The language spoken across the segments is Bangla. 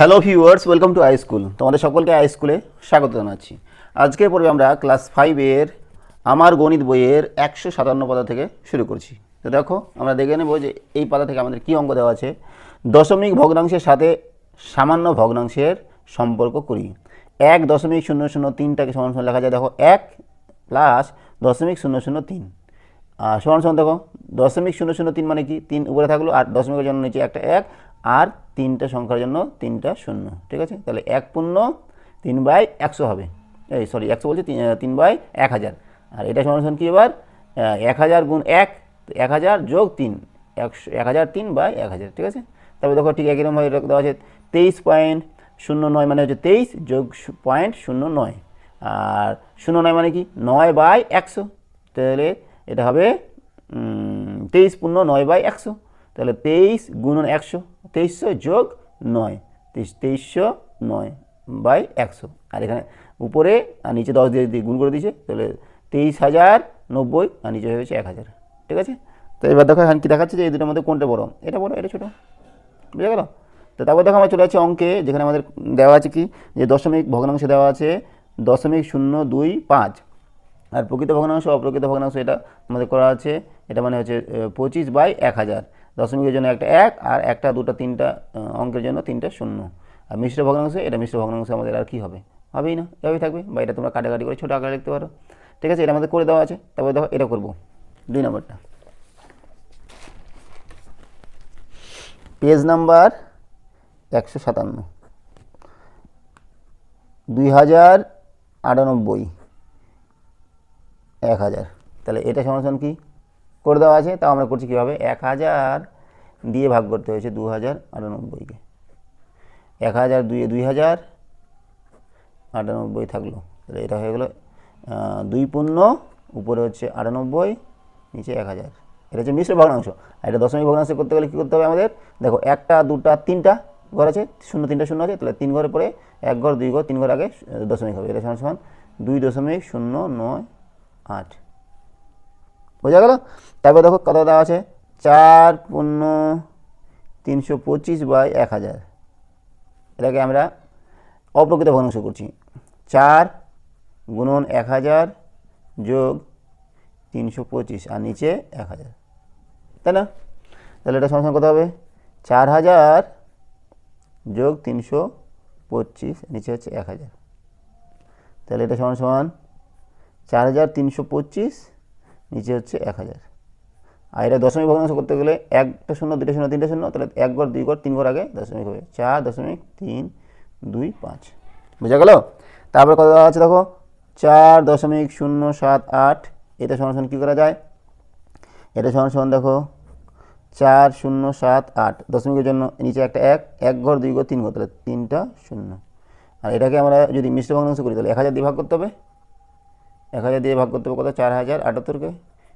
Hello viewers welcome to I school তোমাদের সকলকে আই স্কুলে স্বাগত জানাচ্ছি। আজকের পর্বে আমরা ক্লাস ফাইভের আমার গণিত বইয়ের একশো সাতান্ন পাতা থেকে শুরু করছি। তো দেখো, আমরা দেখে নেব যে এই পাতা থেকে আমাদের কী অঙ্ক দেওয়া আছে। দশমিক ভগ্নাংশের সাথে সামান্য ভগ্নাংশের সম্পর্ক করি। এক দশমিক শূন্য শূন্য তিনটাকে সমান সমান লেখা যায়। দেখো, এক প্লাস দশমিক শূন্য শূন্য তিন। আর সমান সমান দেখো, দশমিক শূন্য শূন্য তিন মানে কি? তিন উপরে থাকল, আর দশমিকের জন্য নিচে একটা এক, আর তিনটা সংখ্যার জন্য তিনটা শূন্য, ঠিক আছে? তাহলে এক পূর্ণ তিন বাই একশো হবে। এই সরি একশো বলছি, তিন বাই এক হাজার। আর এটা সমান কি এবার? এক হাজার গুণ এক এক হাজার যোগ তিন, একশো, এক হাজার তিন বাই এক হাজার, ঠিক আছে? তারপরে দেখো ঠিক একই রকমভাবে দেওয়া আছে, তেইশ পয়েন্ট শূন্য নয় মানে হচ্ছে তেইশ যোগ পয়েন্ট শূন্য নয়। আর শূন্য নয় মানে কি? নয় বাই একশো। তাহলে এটা হবে তেইশ পূর্ণ নয় বাই একশো। তাহলে তেইশ গুণন একশো, তেইশশো যোগ নয়, তেইশ, তেইশশো নয় বাই একশো। আর এখানে উপরে আর নিচে দশ দিয়ে গুণ করে দিয়েছে, তাহলে তেইশ হাজার নব্বই আর নিচে হয়েছে এক হাজার, ঠিক আছে? তো এবার দেখো এখানে কী দেখাচ্ছে যে এই দুটোর মধ্যে কোনটা বড়? এটা বড়, এটা ছোটো, বুঝে গেল? তো তারপর দেখো আমরা চলে যাচ্ছি অঙ্কে, যেখানে আমাদের দেওয়া আছে কি? যে দশমিক ভগ্নাংশ দেওয়া আছে দশমিক শূন্য দুই পাঁচ। আর প্রকৃত ভগ্নাংশ, অপ্রকৃত ভগ্নাংশ এটা আমাদের করা আছে, এটা মানে হচ্ছে পঁচিশ বাই এক হাজার। দশমিকের জন্য একটা এক আর একটা, দুটো, তিনটা অঙ্কের জন্য তিনটা শূন্য। আর মিশ্র ভগ্নাংশ, এটা মিশ্র ভগ্নাংশ আমাদের আর কি হবে? হবেই না, এভাবেই থাকবে। বা এটা তোমরা কাটাকাটি করে ছোটো আকারে লিখতে পারো। ঠিক আছে, এটা আমাদের করে দেওয়া আছে। তারপরে দেখো, এটা করব। দুই নম্বরটা। পেজ নাম্বার একশো সাতান্ন। দুই হাজার আটানব্বই। এক হাজার। তাহলে এটা সমাধান কি? করে দেওয়া আছে, তাও আমরা করছি কীভাবে? এক হাজার দিয়ে ভাগ করতে হয়েছে দু হাজার আটানব্বইকে এক হাজার দুই দুই হাজার আটানব্বই থাকল। তাহলে এটা হয়ে গেলো দুই পূর্ণ, উপরে হচ্ছে আটানব্বই, নিচে এক হাজার। এটা হচ্ছে মিশ্র ভগ্নাংশ। আর এটা দশমিক ভগ্নাংশ করতে গেলে কী করতে হবে আমাদের? দেখো, একটা, দুটা, তিনটা ঘর আছে, শূন্য, তিনটা শূন্য আছে, তাহলে তিন ঘরে পরে এক ঘর, দুই ঘর, তিন ঘর আগে দশমিক হবে। এটা সমান সমান দুই দশমিক শূন্য নয় আট। বোঝা গেল? তারপর দেখো কত দেওয়া আছে? চার পূর্ণ তিনশো পঁচিশ বাই এক হাজার। এটাকে আমরা অপ্রকৃত ভগ্নাংশ করছি। চার গুণন এক হাজার যোগ তিনশো পঁচিশ আর নিচে এক হাজার। তাই না? তাহলে এটা সমান কত হবে। চার হাজার যোগ তিনশো পঁচিশ, নিচে হচ্ছে এক হাজার। তাহলে এটা সমান সমান চার হাজার তিনশো পঁচিশ নিচে হচ্ছে এক হাজার। আর এটা দশমিক ভগ্নাংশ করতে গেলে একটা শূন্য দুটো শূন্য, তিনটে শূন্য, তাহলে এক ঘর দুই ঘর তিন ঘর আগে দশমিক হবে। চার দশমিক তিন, দুই, পাঁচ। বুঝা গেল? তারপরে কত দেওয়া আছে দেখো? চার দশমিক শূন্য সাত আট। এটা সমান কী করা যায়? এটা সমান দেখো, চার শূন্য সাত আট। দশমিকের জন্য নিচে একটা এক এক ঘর দুই ঘর তিন ঘর তাহলে তিনটা শূন্য। আর এটাকে আমরা যদি মিশ্র ভগ্নাংশ করি, তাহলে এক হাজার দিয়ে ভাগ করতে হবে। এক হাজার দিয়ে ভাগ করতে হবে কত? চার হাজার। আটাত্তরকে?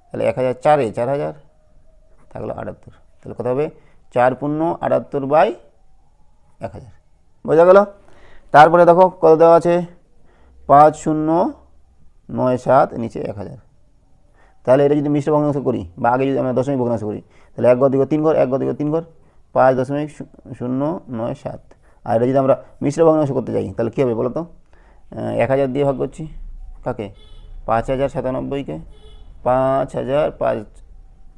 তাহলে এক হাজার চারে চার হাজার। থাকল আটাত্তর। তাহলে কত হবে? চার পূর্ণ আটাত্তর বাই এক হাজার। বোঝা গেল? তারপরে দেখো কত দেওয়া আছে? পাঁচ শূন্য নয় সাত নিচে এক হাজার। তাহলে এটা যদি মিশ্র ভগ্নাংশ করি বা আগে যদি আমরা দশমিক ভগ্নাংশ করি, তাহলে এক ঘর দিকে তিন ঘর, এক ঘর দিকে তিন ঘর, পাঁচ দশমিক শূন্য নয় সাত। আর এটা যদি আমরা মিশ্র ভগ্নাংশ করতে যাই, তাহলে কী হবে বলো তো এক হাজার দিয়ে ভাগ করছি। কাকে? পাঁচ হাজার সাতানব্বইকে? পাঁচ হাজার পাঁচ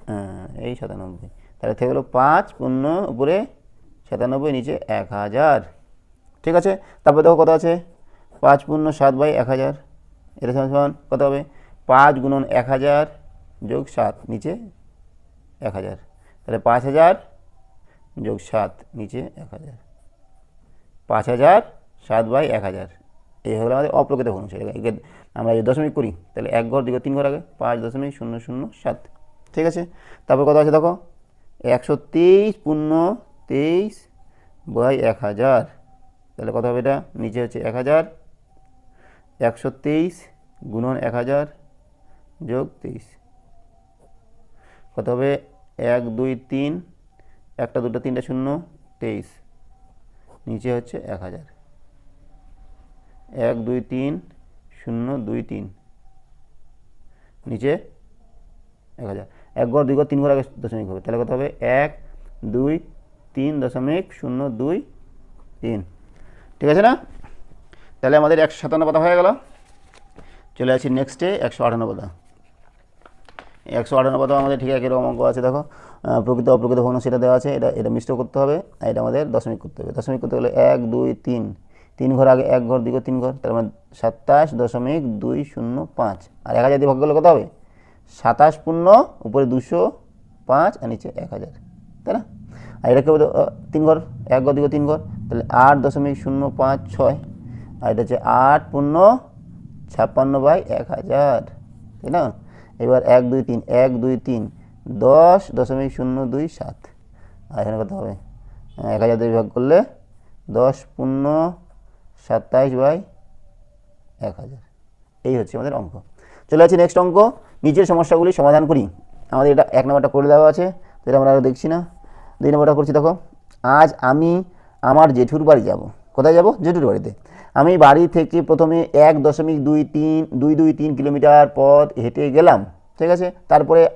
হ্যাঁ, এই সাতানব্বই। তাহলে থেকে গেলো পাঁচ পূর্ণ উপরে সাতানব্বই নিচে এক হাজার। ঠিক আছে? তারপর দেখো কত আছে? পাঁচ পূর্ণ সাত বাই এক হাজার। এটা সমান কত হবে? পাঁচ গুণন এক হাজার যোগ সাত নিচে এক হাজার। তাহলে পাঁচ হাজার যোগ সাত নিচে এক হাজার। পাঁচ হাজার সাত বাই এক হাজার। এই হলো আমাদের অপ্রকৃত ভগ্নাংশ আমরা যদি দশমিক করি, তাহলে এক ঘর দিকে তিন ঘর আগে, পাঁচ দশমিক শূন্য শূন্য সাত। ঠিক আছে? তারপর কত আছে দেখো? একশো তেইশ পূর্ণ তেইশ বাই এক হাজার। তাহলে কত হবে এটা? নিচে হচ্ছে এক হাজার। একশো তেইশ গুণন এক হাজার যোগ তেইশ। কত হবে? এক, দুই, তিন। একটা, দুটো, তিনটা, শূন্য, তেইশ। নিচে হচ্ছে এক হাজার। এক, দুই, তিন শূন্য দুই তিন। নিচে এক হাজার। এক ঘর দুই ঘর তিন ঘর আগে দশমিক হবে। তাহলে কত হবে? এক, দুই, তিন দশমিক শূন্য দুই তিন। ঠিক আছে না? তাহলে আমাদের একশো সাতান্ন পাতা হয়ে গেল। চলে আসি নেক্সটে একশো আটান্ন পাতা। একশো আটান্ন পাতা আমাদের ঠিক একই রকম অঙ্ক আছে, দেখো। প্রকৃত অপ্রকৃত ভগ্ন সেটা দেওয়া আছে। এটা এটা মিশ্র করতে হবে। আর এটা আমাদের দশমিক করতে হবে। দশমিক করতে হলে এক, দুই, তিন। তিন ঘর আগে এক ঘর দিকে তিন ঘর তার মানে সাতাশ দশমিক দুই শূন্য পাঁচ। আর এক হাজার দিয়ে ভাগ করলে কত হবে? সাতাশ পূর্ণ উপরে দুশো পাঁচ আর নিচে এক হাজার। তাই না? আর বলতে, আহ, তিন ঘর এক ঘর দিকে তিন ঘর তাহলে আট দশমিক শূন্য পাঁচ ছয়। আর এটা হচ্ছে আট পূর্ণ ছাপ্পান্ন বাই এক হাজার। তাই না? এবার এক দুই তিন এক দুই তিন দশ দশমিক শূন্য দুই সাত। আর এখানে কত হবে? এক হাজার দিয়ে ভাগ করলে দশ পূর্ণ সাতাইশ বাই এক হাজার। এই হচ্ছে আমাদের অঙ্ক। চলে যাচ্ছি নেক্সট অঙ্ক। নিচের সমস্যাগুলি সমাধান করি। আমাদের এটা এক নম্বরটা করে দেওয়া আছে। তো এটা আমরা আর দেখছি না। দুই নম্বরটা করছি, দেখো। আজ আমি আমার জেঠুর বাড়ি যাব। কোথায় যাব? জেঠুর বাড়িতে। আমি বাড়ি থেকে প্রথমে এক দশমিক দুই তিন, দুই দুই তিন কিলোমিটার পথ হেঁটে গেলাম। ঠিক আছে? তারপরে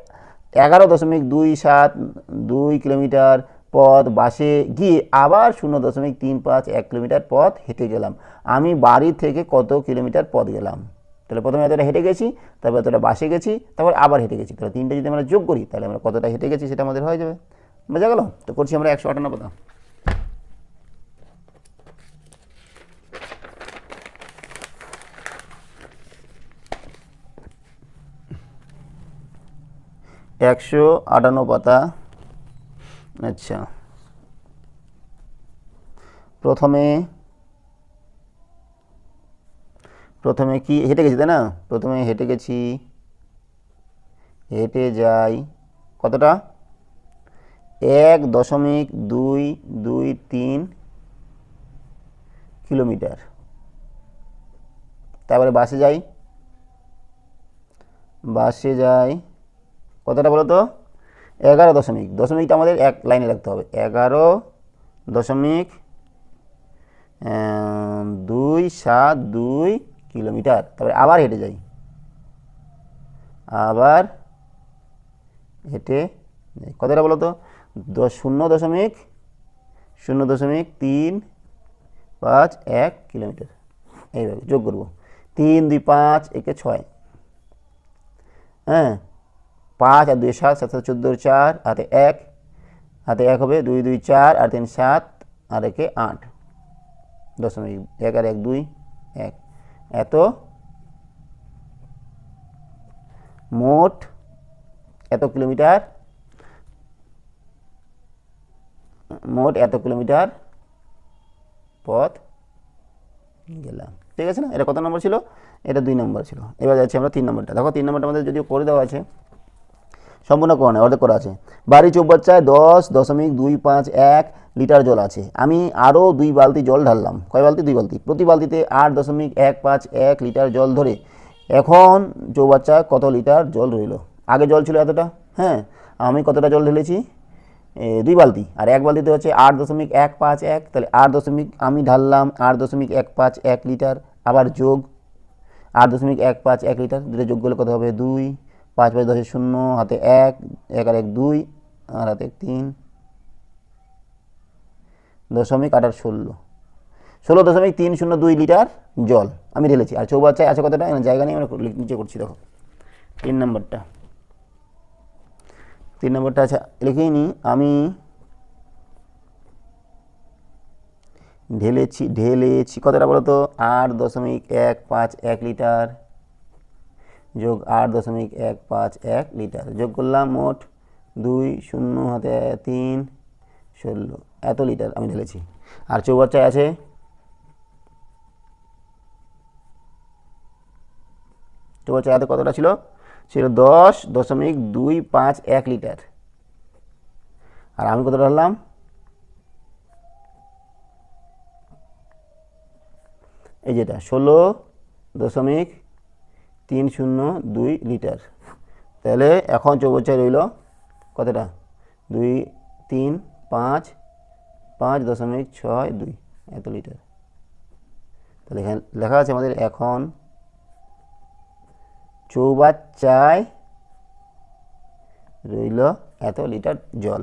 এগারো দশমিক দুই সাত দুই কিলোমিটার পথ বাসে গিয়ে আবার শূন্য দশমিক তিন পাঁচ এক কিলোমিটার পথ হেঁটে গেলাম। আমি বাড়ি থেকে কত কিলোমিটার পথ গেলাম? তাহলে প্রথমে এতটা হেঁটে গেছি, তারপর এতটা বাসে গেছি, তারপর আবার হেঁটে গেছি। তাহলে তিনটে যদি আমরা যোগ করি, তাহলে আমরা কতটা হেঁটে গেছি সেটা আমাদের হয়ে যাবে। বোঝা গেল? তো করছি আমরা একশো পথা একশো আটান্ন পাতা আচ্ছা। প্রথমে প্রথমে কি, হেঁটে গেছি, তাই না? প্রথমে হেঁটে গেছি, হেঁটে যাই, কতটা? এক দশমিক দুই দুই, তিন কিলোমিটার। তারপরে বাসে যাই বাসে যাই, কতটা বলো তো? এগারো দশমিক। দশমিকটা আমাদের এক লাইনে রাখতে হবে। এগারো দশমিক দুই সাত দুই কিলোমিটার। তারপরে আবার হেঁটে যাই। আবার হেঁটে যাই। কতটা বলো তো শূন্য দশমিক শূন্য দশমিক তিন পাঁচ এক কিলোমিটার। এইভাবে যোগ করব। তিন, দুই, পাঁচ, একে ছয়। হ্যাঁ? পাঁচ আর দুই সাত সাত সাত চোদ্দোর চার হাতে এক হাতে এক হবে দুই দুই চার, আর তিন সাত, আর একে আট। দশমিক এক আর এক দুই, এক। এত মোট এত কিলোমিটার? মোট এত কিলোমিটার পথ গেলাম। ঠিক আছে না? এটা কত নম্বর ছিল? এটা দুই নম্বর ছিল। এবার যাচ্ছি আমরা তিন নম্বরটা। দেখো তিন নম্বরটা আমাদের যদিও করে দেওয়া আছে সম্পূর্ণ করা অর্ধেক করা আছে। বাড়ি চৌবাচ্চায় দশ দশমিক দুই পাঁচ এক লিটার জল আছে। আমি আরও দুই বালতি জল ঢাললাম। কয় বালতি? দুই বালতি। প্রতি বালতিতে আট দশমিক এক পাঁচ এক লিটার জল ধরে। এখন চৌবাচ্চায় কত লিটার জল রইল আগে জল ছিল এতটা? হ্যাঁ আমি কতটা জল ঢেলেছি? দুই বালতি। আর এক বালতিতে হচ্ছে আট দশমিক এক পাঁচ এক। তাহলে আট দশমিক আমি ঢাললাম, আট দশমিক এক পাঁচ এক লিটার। আবার যোগ, আট দশমিক এক পাঁচ এক লিটার। দুটো যোগ করলে কত হবে? দুই পাঁচ পাঁচ দশের শূন্য, হাতে এক এক আর এক দুই, আর হাতে এক তিন। দশমিক আট আর ষোলো। ষোলো দশমিক তিন শূন্য দুই লিটার জল। আমি ঢেলেছি। আর চৌবাচ্চায় আছে কতটা? জায়গা নেই, আমরা নিচে করছি, দেখো। তিন নম্বরটা। তিন নম্বরটা আচ্ছা লিখেই নি, আমি ঢেলেছি ঢেলেছি। কতটা বলো তো আট দশমিক এক পাঁচ এক লিটার। যোগ আট দশমিক এক পাঁচ এক লিটার। যোগ করলাম মোট দুই শূন্য হাতে তিন ষোলো। এত লিটার আমি ঢেলেছি। আর চৌবাচ্চায় আছে চৌবাচ্চায় এত কতটা ছিল? ছিল দশ দশমিক দুই পাঁচ এক লিটার। আর আমি কতটা ঢাললাম? এই যেটা, ষোলো দশমিক তিন শূন্য দুই লিটার। তাহলে এখন চৌবচ্চায় রইল কতটা? দুই, তিন, পাঁচ পাঁচ দশমিক ছয় দুই, এত লিটার। তাহলে এখানে লেখা আছে আমাদের এখন চৌবাচ্চায় রইল এত লিটার জল।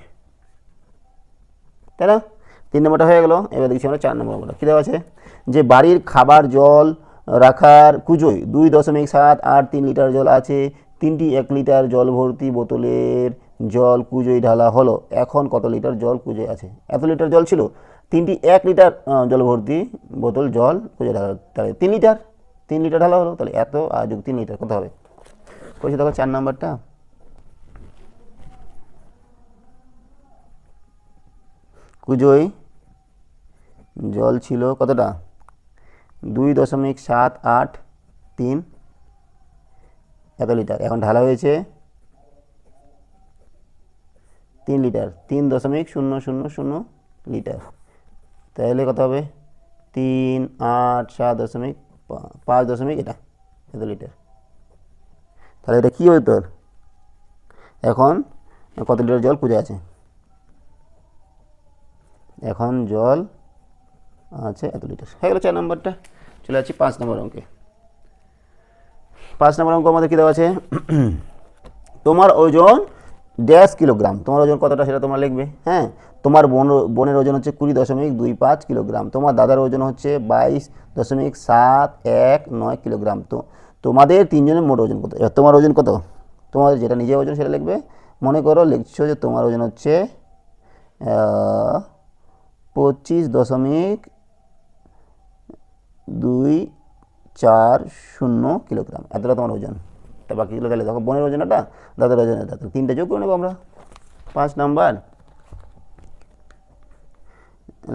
তাই না? তিন নম্বরটা হয়ে গেল, এবার দেখছি আমরা চার নম্বরটা। কী দেওয়া আছে? যে বাড়ির খাবার জল রাখার কুজোয় দুই দশমিক সাত আট তিন লিটার জল আছে, তিনটি এক লিটার জল ভর্তি বোতলের জল কুজোয় ঢালা হলো। এখন কত লিটার জল কুজোয় আছে? এত লিটার জল ছিল, তিনটি এক লিটার জল ভর্তি বোতল জল কুজোয় ঢালা তাহলে তিন লিটার তিন লিটার ঢালা হলো, তাহলে এত আর যোগ তিন লিটার, কত হবে? কইছে দেখো চার নাম্বারটা। কুজোয় জল ছিল কতটা? দুই দশমিক সাত আট তিন। এত লিটার। এখন ঢালা হয়েছে তিন লিটার। তিন দশমিক শূন্য শূন্য শূন্য লিটার। তাহলে কত হবে? তিন আট সাত দশমিক পাঁচ দশমিক এটা, এত লিটার। তাহলে এটা কী হবে তোর? এখন কত লিটার জল পুজো আছে? এখন জল আছে এত লিটার। হয়ে গেলো চার নম্বরটা। চলে যাচ্ছি পাঁচ নম্বর অঙ্কে। পাঁচ নম্বর অঙ্ক আমাদের কী দেওয়া আছে? তোমার ওজন ড্যাশ কিলোগ্রাম। তোমার ওজন কতটা সেটা তোমরা লিখবে হ্যাঁ? তোমার বোন, বোনের ওজন হচ্ছে কুড়ি দশমিক দুই পাঁচ কিলোগ্রাম। তোমার দাদার ওজন হচ্ছে বাইশ দশমিক সাত এক নয় কিলোগ্রাম। তো তোমাদের তিনজনের মোট ওজন কত? তোমার ওজন কত? তোমাদের যেটা নিজের ওজন সেটা লিখবে। মনে করো, লিখছো যে তোমার ওজন হচ্ছে পঁচিশ দশমিক দুই চার শূন্য কিলোগ্রাম। এতটা তোমার ওজন। তা বাকিগুলো তাহলে দেখো বোনের ওজন এটা দাদার ওজন এটা তিনটে যোগ করে নেব আমরা। পাঁচ নাম্বার।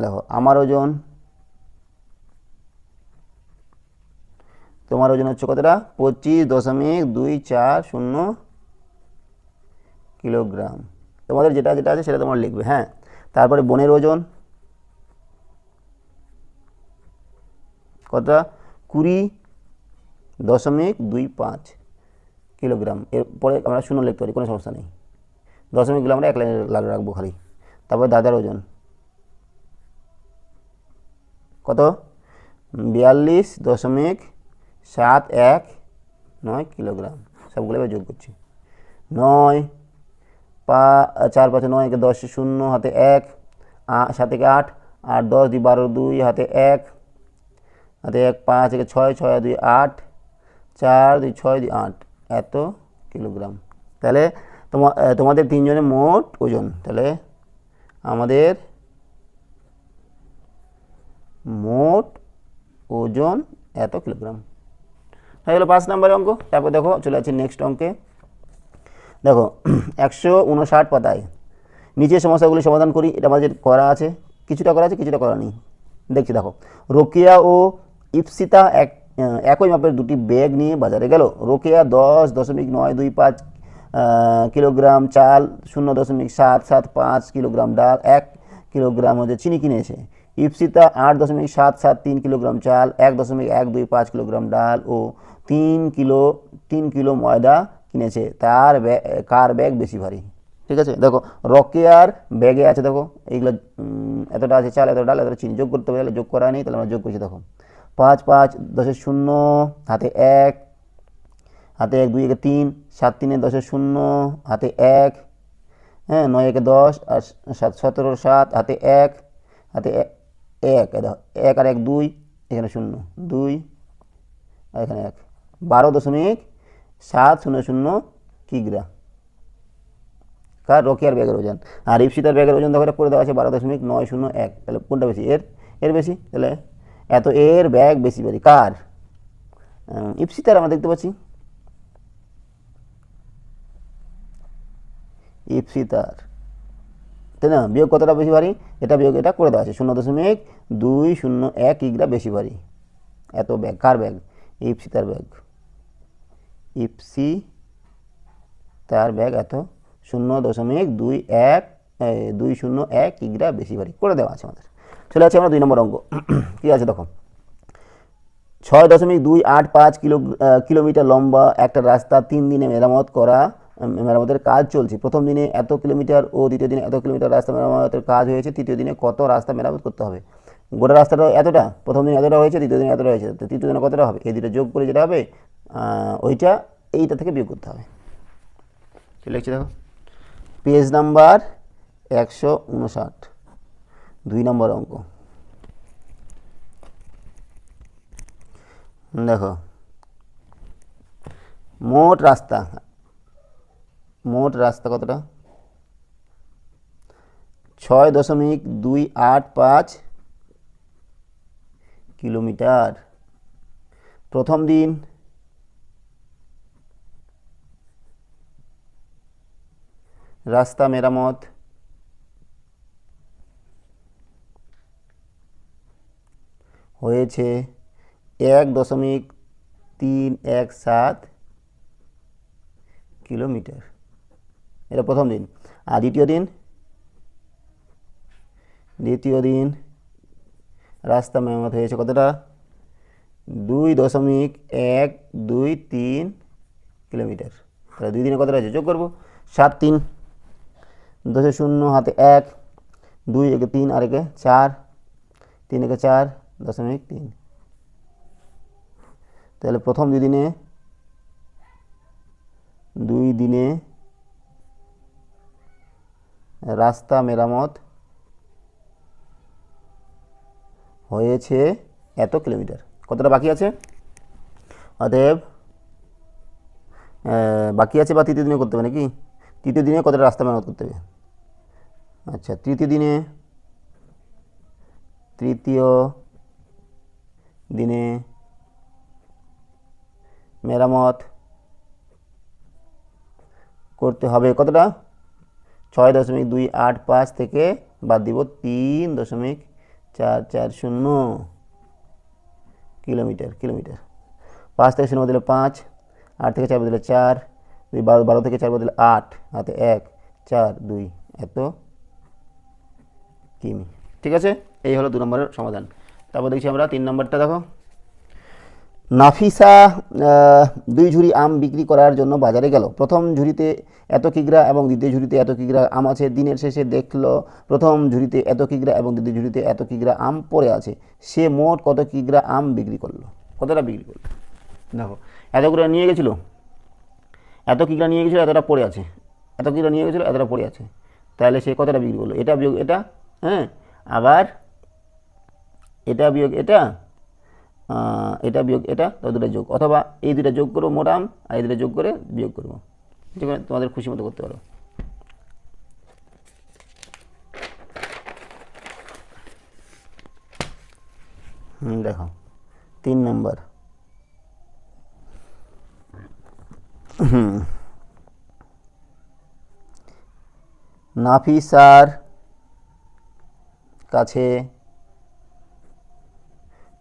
দেখো, আমার ওজন, তোমার ওজন হচ্ছে কতটা? পঁচিশ দশমিক দুই চার শূন্য কিলোগ্রাম। তোমাদের যেটা যেটা আছে সেটা তোমার লিখবে হ্যাঁ। তারপরে বোনের ওজন কতটা কুড়ি দশমিক দুই পাঁচ কিলোগ্রাম। এরপরে আমরা শূন্য লিখতে পারি, কোনো সমস্যা নেই। দশমিকগুলো আমরা এক লাইনে লাগ রাখব খালি। তারপর দাদার ওজন। কত? বিয়াল্লিশ দশমিক সাত এক নয় কিলোগ্রাম। সবগুলো এবার যোগ করছি। নয়, পা, চার পাঁচে নয় দশ, শূন্য হাতে এক সাত থেকে আট আট, দশ, দুই, বারো, দুই, হাতে এক হাতে এক পাঁচ একে ছয় ছয় আর দুই আট, চার দুই ছয় দুই আট। এত কিলোগ্রাম। তাহলে তোমা তোমাদের তিনজনের মোট ওজন। তাহলে আমাদের মোট ওজন এত কিলোগ্রাম। হয়ে গেলো পাঁচ নম্বরের অঙ্ক। তারপর দেখো, চলে যাচ্ছে নেক্সট অঙ্কে। দেখো, একশো উনষাট পাতায়। নিচের সমস্যাগুলি সমাধান করি। এটা আমাদের করা আছে। কিছুটা করা আছে, কিছুটা করা নেই। দেখছি, দেখো। রোকেয়া ও ইপসিতা এক একই মাপের দুটি ব্যাগ নিয়ে বাজারে গেল। রোকেয়া দশ দশমিক নয় দুই পাঁচ কিলোগ্রাম চাল শূন্য দশমিক সাত সাত পাঁচ কিলোগ্রাম ডাল এক কিলোগ্রাম হচ্ছে চিনি কিনেছে ইপসিতা আট দশমিক সাত সাত তিন কিলোগ্রাম চাল এক দশমিক এক দুই পাঁচ কিলোগ্রাম ডাল ও তিন কিলো তিন কিলো ময়দা কিনেছে তার কার ব্যাগ বেশি ভারী? ঠিক আছে? দেখো, রকেয়ার ব্যাগে আছে, দেখো, এইগুলো এতটা আছে চাল, এতটা ডাল, এতটা চিনি যোগ করতে হবে যোগ করা নেই, তাহলে আমরা যোগ করছি, দেখো। পাঁচ পাঁচ, দশের শূন্য, হাতে এক হাতে এক, দুই একে তিন, সাত তিনে দশের শূন্য, হাতে এক হ্যাঁ নয় একে দশ, আর সাত সতেরো সাত, হাতে এক হাতে এক এক আর এক, দুই, এখানে শূন্য, দুই, আর এখানে এক, বারো দশমিক সাত শূন্য শূন্য কিগ্রা। কার? রকিয়ার ব্যাগের ওজন। আর ইপসিতার ব্যাগের ওজন দেখো করে দেওয়া আছে বারো দশমিক নয় শূন্য এক, তাহলে কোনটা বেশি? এর এর বেশি? তাহলে এত এর ব্যাগ বেশি বেরি কার? ইপসিতার আমরা দেখতে পাচ্ছি। ইপসিতার তাই না? বিয়োগ কতটা বেশি ভারী? এটা বিয়োগ, এটা করে দেওয়া আছে। শূন্য দশমিক দুই শূন্য এক ইগরা বেশি ভারী। এত ব্যাগ, কার ব্যাগ? ইপসিতার ব্যাগ। ইপসি তার ব্যাগ এত শূন্য দশমিক দুই এক দুই শূন্য এক ইগরা বেশি ভারী। করে দেওয়া আছে আমাদের। চলে আছে আমরা দুই নম্বর অঙ্ক। কী আছে দেখো? ছয় দশমিক দুই আট পাঁচ কিলো কিলোমিটার লম্বা একটা রাস্তা তিন দিনে মেরামত করা মেরামতের কাজ চলছে। প্রথম দিনে এত কিলোমিটার ও দ্বিতীয় দিনে এত কিলোমিটার রাস্তা মেরামতের কাজ হয়েছে, তৃতীয় দিনে কত রাস্তা মেরামত করতে হবে? গোটা রাস্তাটা এতটা? প্রথম দিনে এতটা হয়েছে দ্বিতীয় দিনে এতটা হয়েছে। তো তৃতীয় দিনে কতটা হবে? এই দুটো যোগ করে যেটা হবে ওইটা এইটা থেকে বিয়োগ করতে হবে। কি লিখছি দেখো? পেজ নাম্বার একশো উনষাট। দুই নম্বর অঙ্ক। দেখো, মোট রাস্তা মোট রাস্তা কতটা? ছয় দশমিক দুই আট পাঁচ কিলোমিটার। প্রথম দিন, রাস্তা মেরামত হয়েছে এক দশমিক তিন এক সাত কিলোমিটার। এটা প্রথম দিন। আর দ্বিতীয় দিন? দ্বিতীয় দিন রাস্তা মেরামত হয়েছে কতটা? দুই দশমিক এক দুই তিন কিলোমিটার। তাহলে দুই দিনে কতটা আছে যোগ করব। সাত তিন। দশে শূন্য, হাতে এক। দুই একে তিন আর একে চার। তিন একে চার। দশমিক তিন। তাহলে প্রথম দুই দিনে দুই দিনে রাস্তা মেরামত হয়েছে এত কিলোমিটার। কতটা বাকি আছে? অতএব বাকি আছে বা তৃতীয় দিনে করতে হবে নাকি? তৃতীয় দিনে কতটা রাস্তা মেরামত করতে হবে? আচ্ছা তৃতীয় দিনে, তৃতীয় দিনে মেরামত করতে হবে। কতটা? ছয় দশমিক দুই আট পাঁচ থেকে বাদ দিব তিন দশমিক চার চার শূন্য কিলোমিটার কিলোমিটার। পাঁচ থেকে শূন্য বদলে পাঁচ, আট থেকে চার বদলে চার, দুই বারো বারো থেকে চার বদলে আট, হাতে এক, চার, দুই, এত কিমি। ঠিক আছে? এই হলো দু নম্বরের সমাধান। তারপর দেখছি আমরা তিন নম্বরটা দেখো। নাফিসা দুই ঝুড়ি আম বিক্রি করার জন্য বাজারে গেল। প্রথম ঝুড়িতে এত কিগ্রা এবং দ্বিতীয় ঝুড়িতে এত কিগ্রা আম আছে। দিনের শেষে দেখল প্রথম ঝুড়িতে এত কিগ্রা এবং দ্বিতীয় ঝুড়িতে এত কিগ্রা আম পড়ে আছে। সে মোট কত কিগ্রা আম বিক্রি করল? কতটা বিক্রি করল? দেখো এতগুলো নিয়ে গেছিল? এত কিগ্রা নিয়ে গেছিল এতটা পড়ে আছে। এত কিগ্রা নিয়ে গেছিল এতটা পড়ে আছে। তাহলে সে কতটা বিক্রি করল? এটা এটা হ্যাঁ? আবার এটা বিয়োগ এটা এটা বিয়োগ এটা, তো দুটা যোগ। অথবা এই দুটা যোগ করব মোট আম আর এই দুটা যোগ করে বিয়োগ করব। যেখানে তোমাদের খুশি মতো করতে পারো। হুম, দেখো, তিন নম্বর। নাফিসার কাছে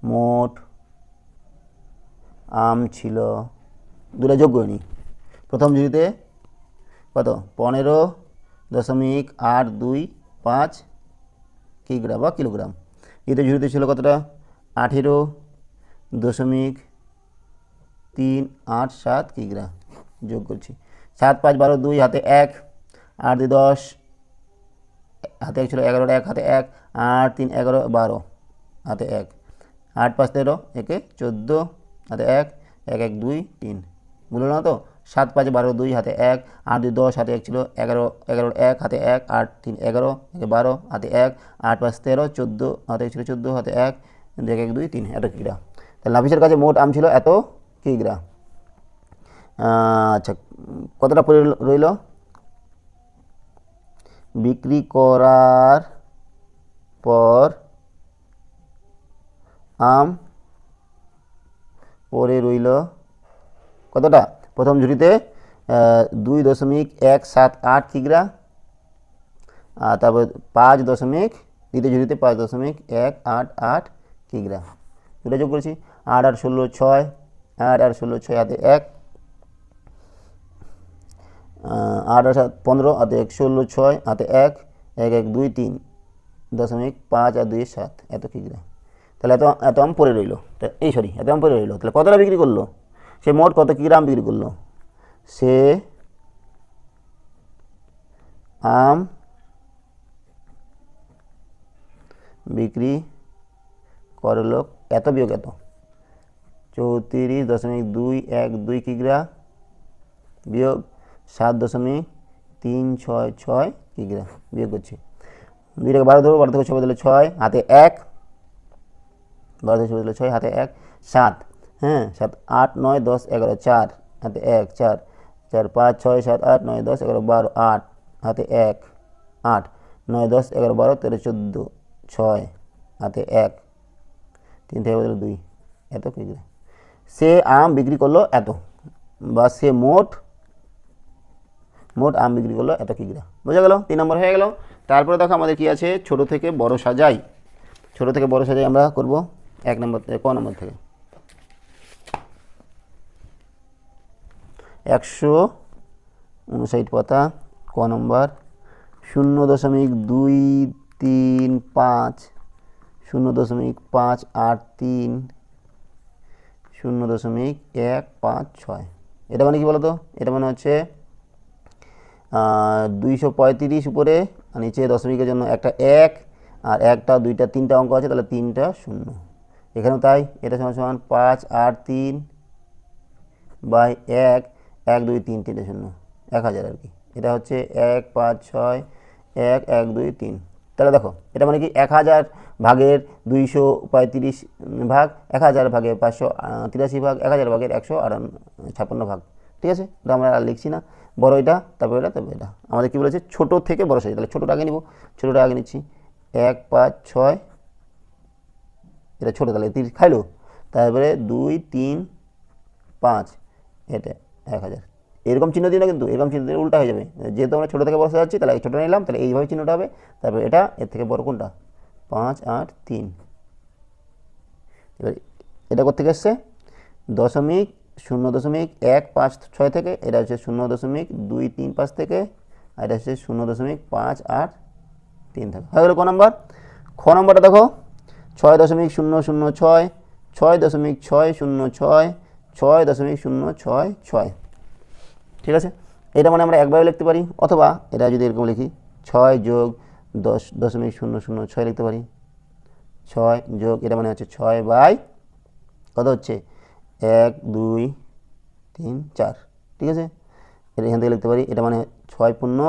মোট আম ছিল দুটো যোগ নিই প্রথম ঝুড়িতে কত? পনেরো দশমিক আট দুই পাঁচ কিগ্রা বা কিলোগ্রাম। দ্বিতীয় ঝুড়িতে ছিল কতটা? আঠেরো দশমিক তিন আট সাত কিগ্রা যোগ করছি। সাত পাঁচ বারো দুই হাতে এক, আট দুই দশ, হাতে এক ছিল এগারোটা এক, হাতে এক, আট তিন এগারো বারো, হাতে এক। আট পাঁচ তেরো, একে চোদ্দ, হাতে এক এক এক, দুই, তিন। বুঝলো না তো? সাত পাঁচ বারো, দুই, হাতে এক, আট, দুই, দশ, হাতে এক ছিল, এগারো এগারো এক, হাতে এক, আট, তিন, এগারো, একে বারো, হাতে এক, আট পাঁচ তেরো, চোদ্দ, হাতে ছিল চোদ্দ, হাতে এক এক এক, দুই, তিন। এত কিগ্রা? তাহলে নাফিসের কাছে মোট আম ছিল এত কিগ্রা? আচ্ছা কতটা পড়ে রইল? বিক্রি করার পর আম পরে রইল কতটা? প্রথম ঝুড়িতে দুই দশমিক এক সাত আট কিগ্রা। আর তারপর পাঁচ দশমিক, দ্বিতীয় ঝুড়িতে পাঁচ দশমিক এক আট আট কিগ্রা। দুটো যোগ করেছি, আট আট ষোলো ছয়, আট আট ষোলো ছয় হাতে এক আট আট সাত পনেরো হাতে এক ষোলো ছয় হাতে এক এক এক দুই তিন, দশমিক পাঁচ আর দুই সাত, এত কিগ্রা। তাহলে এত এত আম পরে রইল। এই সরি এত আম পরে রইল। তাহলে কতটা বিক্রি করল? সে মোট কত কিগ্রা আম বিক্রি করল? সে আম বিক্রি করল এত, বিয়োগ এত? চৌত্রিশ দশমিক দুই এক দুই কিগ্রা বিয়োগ সাত দশমিক তিন ছয় ছয় কিগ্রা বিয়োগ করছি। দুই থেকে বারো ধরো বারো থেকে ছয় ছয়, হাতে এক বারো থেকে ছয় ছয়, হাতে এক, সাত। হ্যাঁ সাত, আট, নয়, দশ, এগারো, চার। হাতে এক, চার। চার, পাঁচ, ছয়, সাত, আট, নয়, দশ, এগারো, বারো, আট। হাতে এক, আট। নয়, দশ, এগারো, বারো, তেরো, চোদ্দ, ছয়। হাতে এক। তিন থেকে বদলে দুই। এত কি সে আম বিক্রি করল এত। বা সে মোট মোট আম বিক্রি করল এত কিগ্রা বোঝা গেল? তিন নম্বর হয়ে গেল। তারপরে দেখো আমাদের কি আছে? ছোট থেকে বড় সাজাই। ছোট থেকে বড় সাজাই আমরা করব। এক নম্বর থেকে, ক নম্বর থেকে? একশো উনষাট পাতা, ক নম্বর? শূন্য দশমিক দুই তিন পাঁচ, শূন্য দশমিক পাঁচ আট তিন, শূন্য দশমিক এক পাঁচ ছয়। এটা মানে কি বলো তো এটা মানে হচ্ছে দুইশো পঁয়ত্রিশ উপরে, আর নিচে দশমিকের জন্য একটা এক, আর একটা, দুইটা, তিনটা অঙ্ক আছে, তাহলে তিনটা শূন্য। এখানেও তাই, এটা সমান সমান পাঁচ, আট, তিন বাই এক এক, দুই, তিন, তিনটে শূন্য, এক হাজার আর কি। এটা হচ্ছে এক, পাঁচ, ছয়, এক এক, দুই, তিন। তাহলে দেখো, এটা মানে কি এক হাজার ভাগের দুইশো পঁয়ত্রিশ ভাগ, এক হাজার ভাগের পাঁচশো তিরাশি ভাগ, এক হাজার ভাগের একশো আটান্ন, ছাপ্পান্ন ভাগ। ঠিক আছে? এটা আমরা আর লিখছি না। বড় এটা, তারপর এটা তারপর এটা। আমাদের কী বলেছে? ছোটো থেকে বড় সাইজ। তাহলে ছোটোটা আগে নিব। ছোটোটা আগে নিচ্ছি। এক, পাঁচ, ছয় এটা ছোটো তাহলে তিরিশ খাইলো। তারপরে দুই, তিন, পাঁচ, এটা এক হাজার। এরকম চিহ্ন দিই না কিন্তু, এরকম চিহ্ন দিলে উল্টা হয়ে যাবে। যেহেতু আমরা ছোটো থেকে বড় যাচ্ছি তাহলে ছোটো নিলাম, তাহলে এইভাবে চিহ্নটা হবে। তারপরে এটা, এর থেকে বড় কোনটা? পাঁচ, আট, তিন। এবার এটা কোথেকে এসছে দশমিক শূন্য দশমিক এক পাঁচ ছয় থেকে, এটা হচ্ছে শূন্য দশমিক দুই, তিন, পাঁচ থেকে, আর এটা হচ্ছে শূন্য দশমিক পাঁচ, আট, তিন থেকে। হয়ে গেলো ক নম্বর? খ নম্বরটা দেখো। ছয় দশমিক শূন্য শূন্য ছয় ছয় দশমিক ছয় শূন্য ছয় ছয় দশমিক শূন্য ছয় ছয়। ঠিক আছে? এটা মানে আমরা একবারে লিখতে পারি, অথবা এটা যদি এরকম লিখি, ছয় যোগ দশ দশমিক শূন্য শূন্য ছয় লিখতে পারি। ছয় যোগ, এটা মানে হচ্ছে ছয় বাই কত হচ্ছে? এক, দুই, তিন, চার। ঠিক আছে? এটা এখান থেকে লিখতে পারি, এটা মানে ছয় পূর্ণ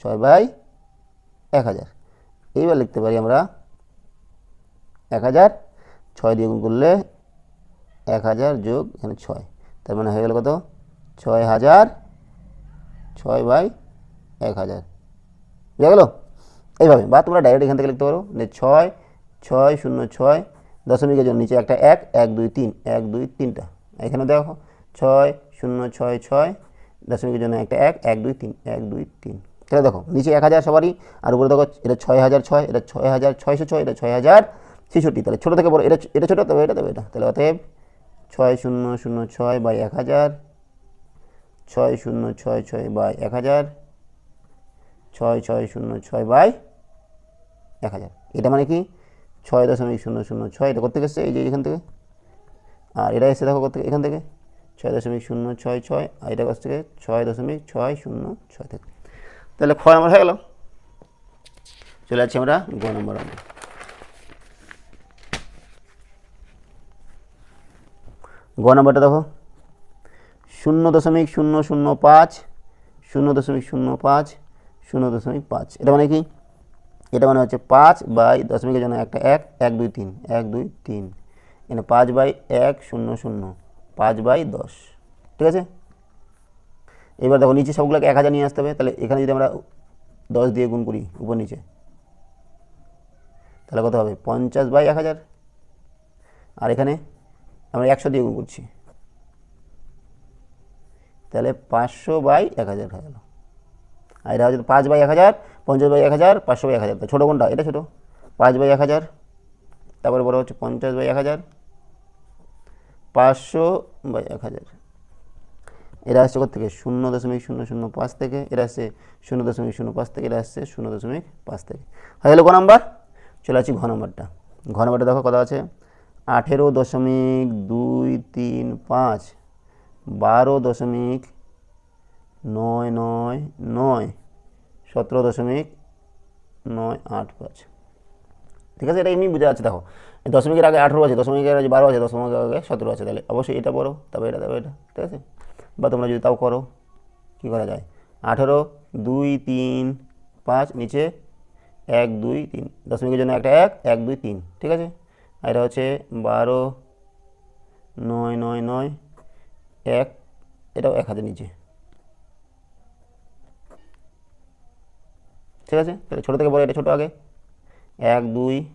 ছয় বাই এক হাজার। এইবার লিখতে পারি আমরা এক হাজার, ছয় দিয়ে গুণ করলে এক হাজার যোগ এখানে ছয়। তার মানে হয়ে গেল কত? ছয় হাজার, ছয় বাই এক হাজার। বুঝা গেল? এইভাবে। বা তোমরা ডাইরেক্ট এখান থেকে লিখতে পারো যে ছয় ছয় শূন্য ছয় দশমিকের জন্য নিচে একটা এক এক, দুই, তিন, এক, দুই, তিনটা। এখানে দেখো, ছয় শূন্য ছয় ছয় দশমিকের জন্য একটা এক এক, দুই, তিন, এক, দুই, তিন। তাহলে দেখো, নিচে এক হাজার সবারই, আর উপরে দেখো, এটা ছয় হাজার ছয়, এটা ছয় হাজার ছয়শো ছয়, এটা ছয় হাজার ছেষট্টি, তাহলে ছোটো থেকে বড়, এটা এটা ছোটো, তবে এটা তবে এটা। তাহলে অতএব ছয় শূন্য শূন্য ছয় বাই এক হাজার, ছয় শূন্য ছয় ছয় বাই এক হাজার, ছয় ছয় শূন্য ছয় বাই এক হাজার। এটা মানে কি? ছয় দশমিক শূন্য শূন্য ছয়, এটা করতে গেছে এই যে এখান থেকে। আর এটা এসে দেখো করতে এখান থেকে। ছয় দশমিক শূন্য ছয় ছয়, আর এটা কাছ থেকে ছয় দশমিক ছয় শূন্য ছয় থেকে। তাহলে খ নম্বর হয়ে গেল। চলে যাচ্ছি আমরা গ নম্বর আমরা গ নম্বরটা দেখো। শূন্য দশমিক শূন্য শূন্য পাঁচ, শূন্য দশমিক শূন্য পাঁচ, শূন্য দশমিক পাঁচ। এটা মানে কি? এটা মানে হচ্ছে পাঁচ বাই দশমিকের জন্য একটা এক এক দুই তিন, এক দুই তিন। এখানে পাঁচ বাই এক শূন্য শূন্য, পাঁচ বাই দশ। ঠিক আছে? এবার দেখো নিচে সবগুলোকে এক হাজার নিয়ে আসতে হবে। তাহলে এখানে যদি আমরা দশ দিয়ে গুণ করি উপর নিচে, তাহলে কত হবে? পঞ্চাশ বাই এক হাজার। আর এখানে আমরা একশো দিয়ে গুণ করছি। তাহলে পাঁচশো বাই এক হাজার হয়ে গেল। আর এটা হচ্ছে পাঁচ বাই এক হাজার, পঞ্চাশ বাই এক হাজার, পাঁচশো বাই এক হাজার। ছোটো কোনটা? এটা ছোটো। পাঁচ বাই এক হাজার, তারপরে বড় হচ্ছে পঞ্চাশ বাই এক হাজার, পাঁচশো বাই এক হাজার। এটা আসছে থেকে শূন্য দশমিক শূন্য শূন্য পাঁচ থেকে। এটা আসছে শূন্য দশমিক শূন্য পাঁচ থেকে। এটা আসছে শূন্য দশমিক পাঁচ থেকে। হয়ে গেলো ক নাম্বার? চলে আসছি ঘ নাম্বারটা। ঘ নাম্বারটা দেখো কথা আছে? আঠেরো দশমিক দুই তিন পাঁচ, বারো দশমিক নয় নয় নয়, সতেরো দশমিক নয় আট পাঁচ। ঠিক আছে? এটা এমনি বোঝা যাচ্ছে, দেখো। দশমিকের আগে আঠেরো আছে, দশমিকের আগে বারো আছে, দশমিকের আগে সতেরো আছে, তাহলে অবশ্যই এটা পড়ো, তবে এটা তবে এটা, ঠিক আছে? বা তোমরা যদি তাও করো, কী করা যায়? আঠেরো, দুই, তিন, পাঁচ, নিচে এক, দুই, তিন, দশমিকের জন্য একটা এক এক, দুই, তিন, ঠিক আছে? এটা হচ্ছে বারো, নয় নয় নয়, এক, এটাও এক হাতের নিচে। ঠিক আছে? তাহলে ছোটো থেকে বড়, এটা ছোটো আগে। এক, দুই,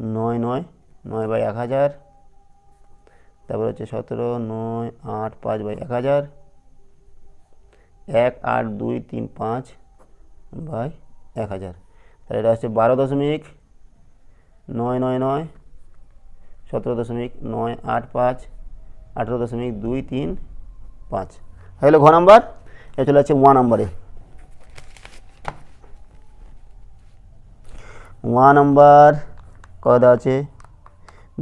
নয় নয় নয় বাই এক হাজার। তারপর হচ্ছে সতেরো, নয়, আট, পাঁচ বাই এক হাজার। এক, আট, দুই, তিন, পাঁচ বাই এক হাজার। তাহলে এটা হচ্ছে বারো দশমিক নয় নয় নয়, সতেরো দশমিক নয় আট পাঁচ, আঠেরো দশমিক দুই তিন পাঁচ। হয়ে গেলো ঘ নাম্বার, এ চলে যাচ্ছে ওয়ান নাম্বারে। ওয়ান নাম্বার কত আছে?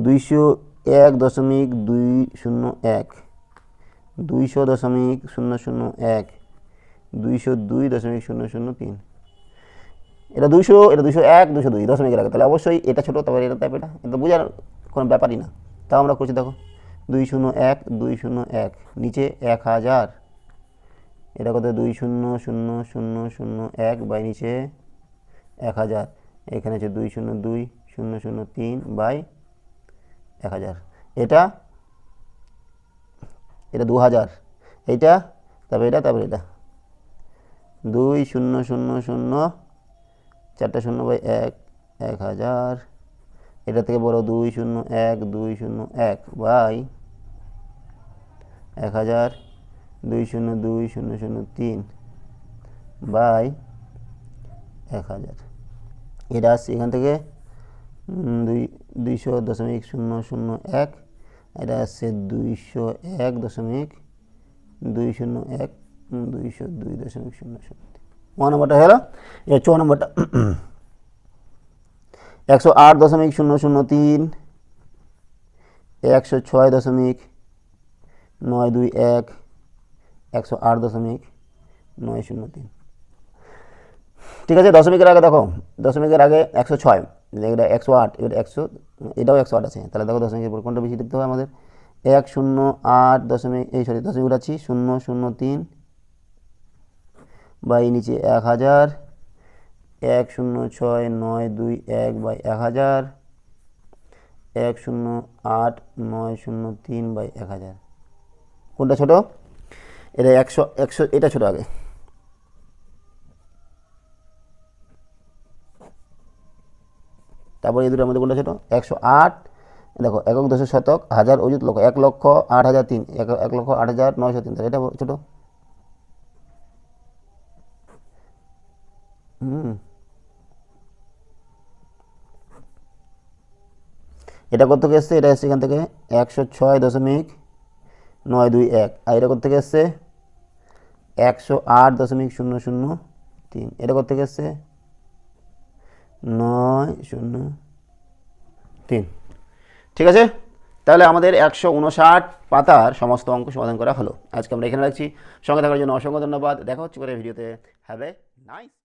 দুইশো এক দশমিক দুই শূন্য এক, দুইশো দশমিক শূন্য শূন্য এক, দুইশো দুই দশমিক শূন্য শূন্য তিন। এটা দুইশো এটা দুইশো এক দুশো দুই দশমিকের আগে তাহলে অবশ্যই এটা ছোটো, তারপরে এটা তারপরে এটা। এটা বোঝার কোনো ব্যাপারই না। তাও আমরা করছি, দেখো। দুই শূন্য এক, দুই শূন্য এক। নিচে এক হাজার। এটা কত? দুই শূন্য শূন্য শূন্য শূন্য এক বাই নিচে এক হাজার। এখানে হচ্ছে দুই শূন্য দুই, শূন্য শূন্য তিন বাই এক হাজার। এটা এটা দু হাজার। এইটা, তারপরে এটা তারপরে এটা। দুই শূন্য শূন্য শূন্য চারটা শূন্য বাই এক এক হাজার। এটা থেকে বড় দুই শূন্য এক, দুই শূন্য এক বাই এক হাজার। দুই শূন্য দুই শূন্য শূন্য তিন বাই এক হাজার। এটা আসছে এখান থেকে দুই, দুইশো দশমিক শূন্য শূন্য এক। এটা আসছে দুইশো এক দশমিক দুই শূন্য এক দুইশো দুই দশমিক শূন্য শূন্য ওয়ান নম্বরটা হলো এ ছ নম্বরটা একশো আট দশমিক শূন্য শূন্য তিন, একশো ছয় দশমিক নয় দুই এক, একশো আট দশমিক নয় শূন্য তিন। ঠিক আছে, দশমিকের আগে দেখো, দশমিকের আগে একশো ছয় এটা একশো আট এটা একশো, এটাও একশো আট আছে। তাহলে দেখো দশমিকের পর কোনটা বেশি লিখতে হবে আমাদের। এক শূন্য আট দশমিক, এই সরি, দশমিক উঠাচ্ছি, শূন্য শূন্য তিন বাই নিচে এক হাজার, এক শূন্য ছয় নয় দুই এক বাই এক হাজার, এক শূন্য আট নয় শূন্য তিন বাই এক হাজার। কোনটা ছোট? এটা একশো একশো, এটা ছোট আগে। তারপর এই দুটোর মধ্যে কোনটা ছোট? একশো আট। দেখো, একক দশের শতক, হাজার অযুত লক্ষ, এক লক্ষ আট হাজার তিন, এক লক্ষ আট হাজার নয়শো তিন। এটা ছোট। এটা কত থেকে এসছে? এটা এসছে এখান থেকে একশো ছয় দশমিক নয় দুই এক। আর এটা কত থেকে এসছে? একশো আট দশমিক শূন্য শূন্য তিন। এটা কত থেকে এসছে? নয় শূন্য তিন। ঠিক আছে? তাহলে আমাদের একশো উনষাট পাতার সমস্ত অঙ্ক সমাধান করা হলো। আজকে আমরা এখানে রাখছি। সঙ্গে থাকার জন্য অসংখ্য ধন্যবাদ। দেখা হচ্ছে পরে ভিডিওতে। Have a nice